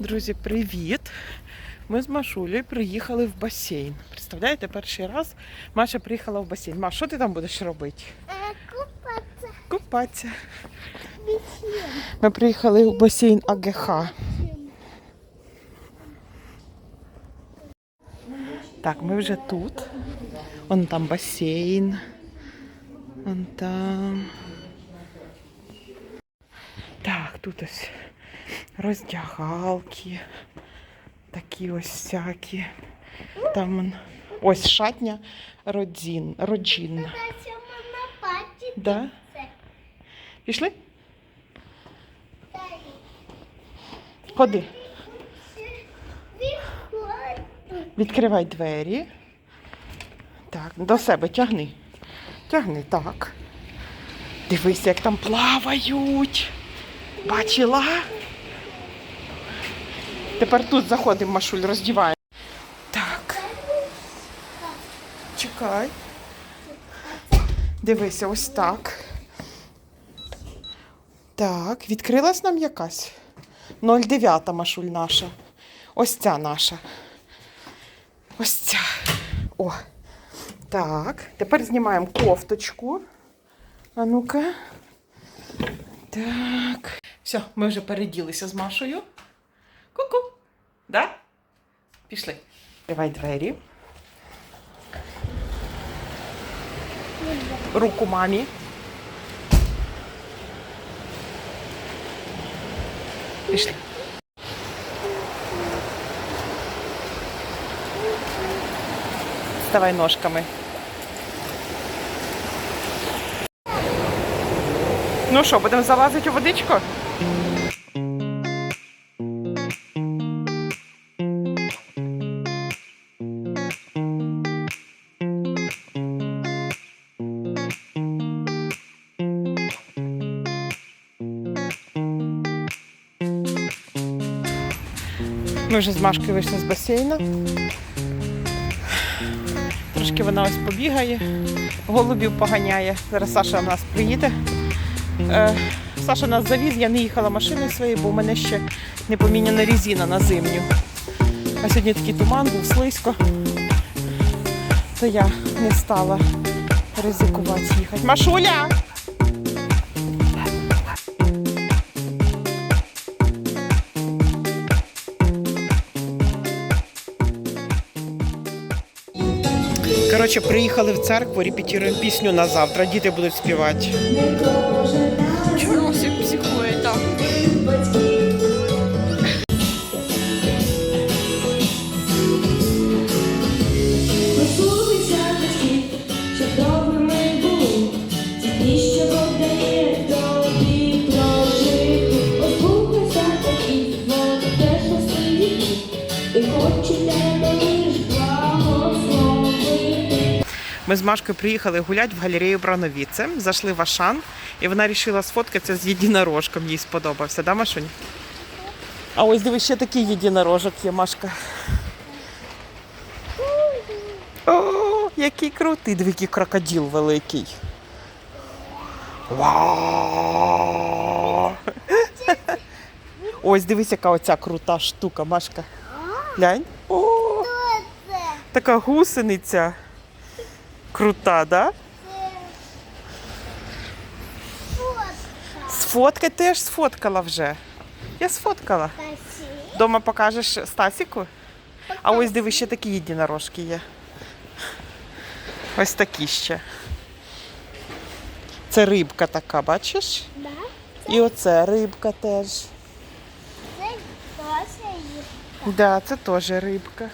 Друзі, привіт! Ми з Машулею приїхали в басейн. Представляєте, перший раз Маша приїхала в басейн. Маш, що ти там будеш робити? Купаться Купатися. Ми приїхали в басейн АГХ. Так, ми вже тут. Вон там басейн. Вон там. Так, тут ось роздягалки. Такі ось всякі. Там ось шатня роджін. роджін. Дайте мама пати. Да? Пішли? Ходи. Відкривай двері. Так, до себе тягни. Тягни, так. Дивись, як там плавають. Бачила? Тепер тут заходимо, Машуль, роздіваємо. Так. Чекай. Дивися, ось так. Так, відкрилась нам якась. 09 Машуль наша. Ось ця наша. Ось ця. О. Так. Тепер знімаємо кофточку. А ну-ка. Так. Все, ми вже переділися з Машою. Ку-ку. Да? Пішли. Відкривай двері. Руку мамі. Пішли. Ставай ножками. Ну що, будемо залазити у водичку? Вже з Машкою вийшли з басейну. Трошки вона ось побігає, голубів поганяє. Зараз Саша в нас приїде. Е, Саша нас завіз, я не їхала машиною своєю, бо в мене ще не поміняна резина на зимню. А сьогодні такий туман, був слизько. То я не стала ризикувати їхати. Машуля! Коротше, приїхали в церкву, репетируємо пісню на завтра. Діти будуть співати. Ми з Машкою приїхали гуляти в галерею Брановіце, зайшли в Ашан, і вона вирішила сфоткатися з єдинорожком. Їй сподобався, да, Машунь? А ось дивись, ще такий єдинорожок є, Машка. О, який крутий, диви, який крокодил великий. Вау! Ось дивись, яка оця крута штука, Машка. Глянь. О, така гусениця. Крута, да? Сфоткай теж сфоткала вже. Я сфоткала. Дома покажеш Стасіку? А ось диви, ще такі єдинорожки є. Ось такі ще. Це рибка така, бачиш? Да? І оце рибка теж. Це Тося їх. Да, це теж рибка.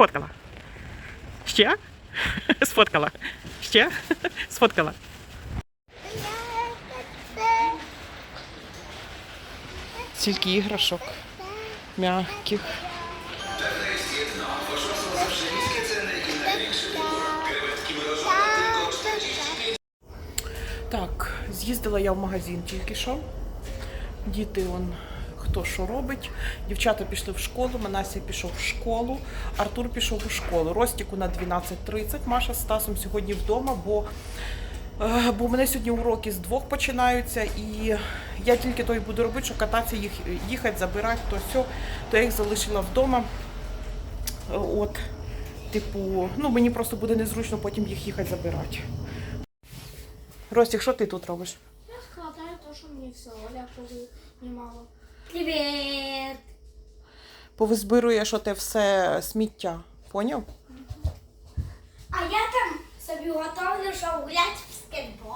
Сфоткала. Ще? Сфоткала. Ще? Сфоткала. Стільки іграшок. М'яких. Так, з'їздила я в магазин тільки що. Діти, он, хто що робить. Дівчата пішли в школу, Манася пішов в школу, Артур пішов у школу. Ростіку на 12.30. Маша з Стасом сьогодні вдома, бо Е, Бо у мене сьогодні уроки з двох починаються, і я тільки то й буду робити, що кататися, їх, їхати, забирати, то все, то я їх залишила вдома. От, типу, ну мені просто буде незручно потім їх їхати забирати. Ростік, що ти тут робиш? Я складаю то, що мені все Оля знімала. Привіт! Повизбируєш оте все сміття. Поняв? А я там собі готовлю, щоб гуляти в скейтбол.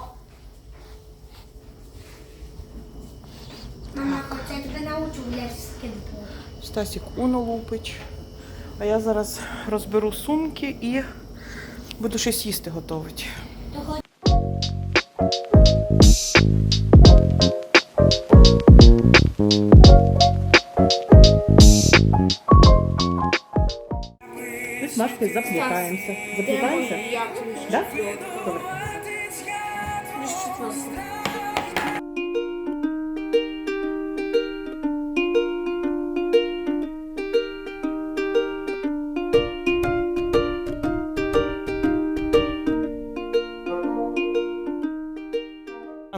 Мама, хоче я тебе научу гуляти в скейтбол. Стасік уно лупить. А я зараз розберу сумки і буду щось їсти готувати. З Машкою заплітаємося. Заплітаємося?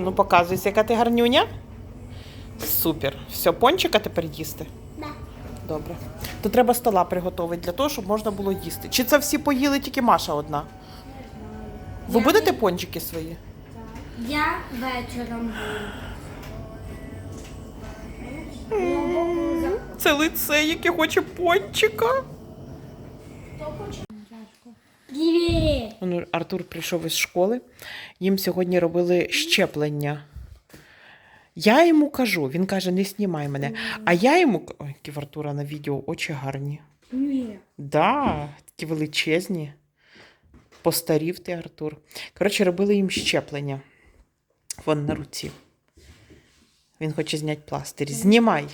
Ну показуйся, яка ти гарнюня. Супер. Все, пончика тепер їсти. Да. Добре. То треба стола приготувати для того, щоб можна було їсти. Чи це всі поїли тільки Маша одна? Ви Я будете не- пончики свої? Я вечором Це лице, яке хоче пончика. Привіт! Ну, Артур прийшов із школи. Їм сьогодні робили щеплення. Я йому кажу, він каже, не знімай мене. А я йому. Ой, які в Артура на відео очі гарні. Ні. Да, такі величезні. Постарів ти, Артур. Коротше, робили їм щеплення. Вон на руці. Він хоче зняти пластир. Знімай.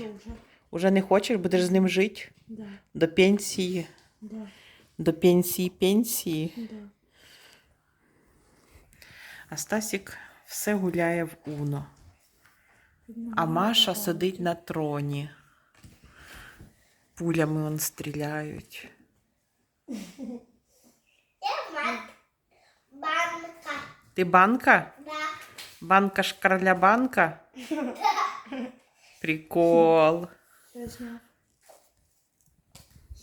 Уже не хочеш, будеш з ним жити? Да, До пенсії. да, До пенсії, пенсії. да. А Стасік все гуляє в Уно. А Маша сидить на троні. Пулями он стріляють. Банка. Ти банка? Да. Банка ж короля банка? Прикол.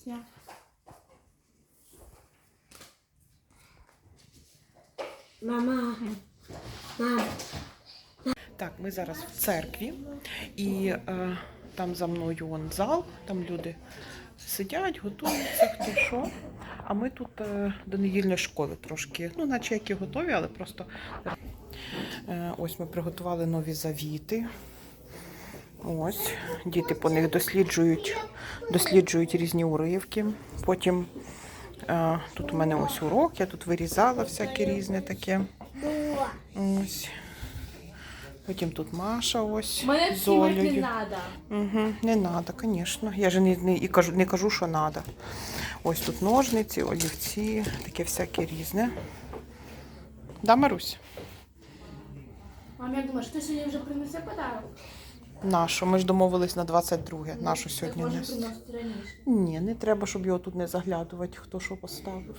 Я. Мама. Мам. Так, ми зараз в церкві, і е, там за мною вон зал, там люди сидять, готуються, хто що. А ми тут е, до недільної школи трошки, ну, наче як і готові, але просто е, ось ми приготували нові завіти. Ось, діти по них досліджують, досліджують різні уривки. Потім е, тут у мене ось урок, я тут вирізала всяке різне таке. Ось. Потім тут Маша ось Мене з не надо. Угу, не треба, звісно. Я ж не, не, і кажу, не кажу, що треба. Ось тут ножниці, олівці, таке всяке різне. Да, Марусь? Мам, як думаєш, ти сьогодні вже принесе подарок? Нашу. Ми ж домовились на 22 Нашу сьогодні Так може нести. приносити раніше. Ні, не треба, щоб його тут не заглядувати, хто що поставив.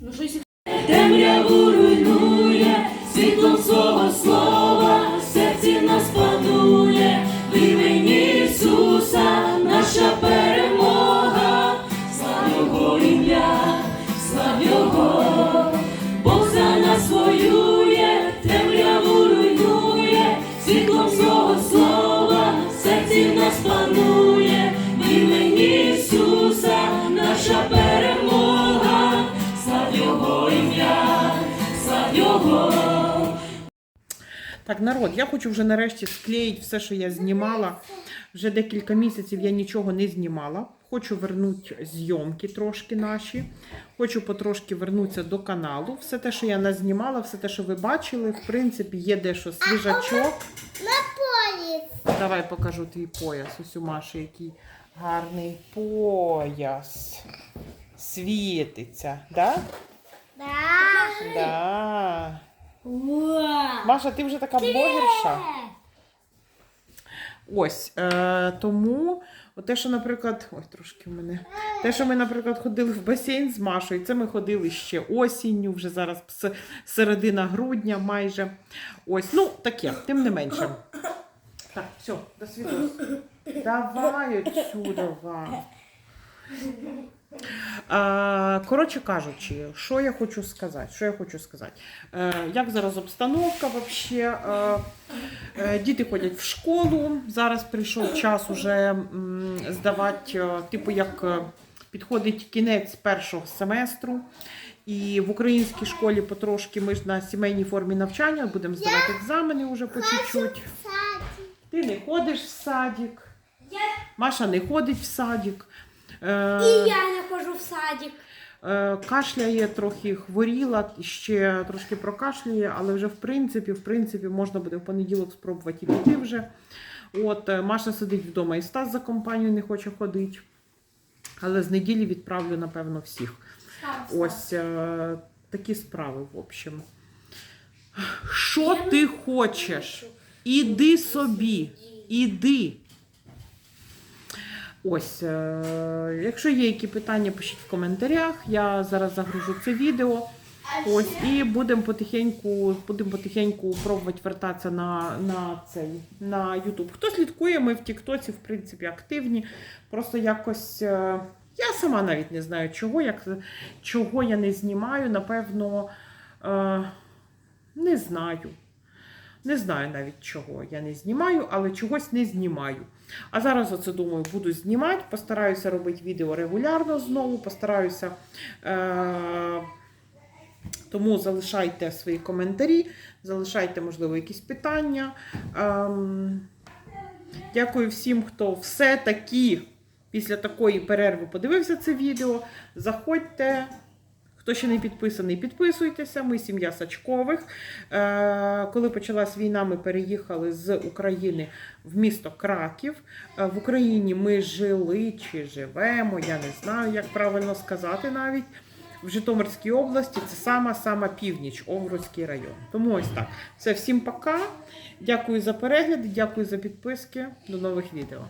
Ну що, якщо Темряву світлом свого слова, Так, народ, я хочу вже нарешті склеїти все, що я знімала. Вже декілька місяців я нічого не знімала. Хочу вернути зйомки трошки наші. Хочу потрошки вернутися до каналу. Все те, що я назнімала, все те, що ви бачили, в принципі, є дещо свіжачок. На полі. Давай покажу твій пояс. Ось у Маші який гарний пояс. Світиться, да? Да. Да. Маша, ти вже така блогерша. Ось е, тому, от те, що, наприклад, ой, трошки в мене. Те, що ми, наприклад, ходили в басейн з Машою, це ми ходили ще осінню, вже зараз середина грудня майже. Ось, ну таке, тим не менше. Так, все, до свідос. Давай отсюда. А, коротше кажучи, що я хочу сказати? Що я хочу сказати? Е, як зараз обстановка вообще? Е, е, діти ходять в школу. Зараз прийшов час уже здавати, е, типу, як е, підходить кінець першого семестру. І в українській школі потрошки ми ж на сімейній формі навчання будемо здавати екзамени вже по чуть-чуть. Ти не ходиш в садик, Маша не ходить в садик. Е, і я не хожу в садик. Е, Кашляє трохи хворіла, ще трошки прокашлює, але вже в принципі, в принципі, можна буде в понеділок спробувати і піти вже. От е, Маша сидить вдома і Стас за компанію не хоче ходити. Але з неділі відправлю, напевно, всіх. Ось е, такі справи, в общем. Що ти хочеш? Іди собі, іди. Ось, е, якщо є які питання, пишіть в коментарях. Я зараз загружу це відео. Ось, і будемо потихеньку, будемо потихеньку пробувати вертатися на, на цей на YouTube. Хто слідкує, ми в Тіктоці, в принципі, активні. Просто якось. е, Я сама навіть не знаю, чого, як, чого я не знімаю. Напевно, е, не знаю. Не знаю навіть чого я не знімаю, але чогось не знімаю. А зараз оце думаю, буду знімати, постараюся робити відео регулярно знову, постараюся. Е- тому залишайте свої коментарі, залишайте, можливо, якісь питання. Ем, дякую всім, хто все-таки після такої перерви подивився це відео. Заходьте. Хто ще не підписаний, підписуйтеся. Ми сім'я Сачкових. Е, коли почалась війна, ми переїхали з України в місто Краків. Е, в Україні ми жили чи живемо, я не знаю, як правильно сказати навіть. В Житомирській області це сама сама північ, Овруцький район. Тому ось так. Все, всім пока. Дякую за перегляд, дякую за підписки. До нових відео.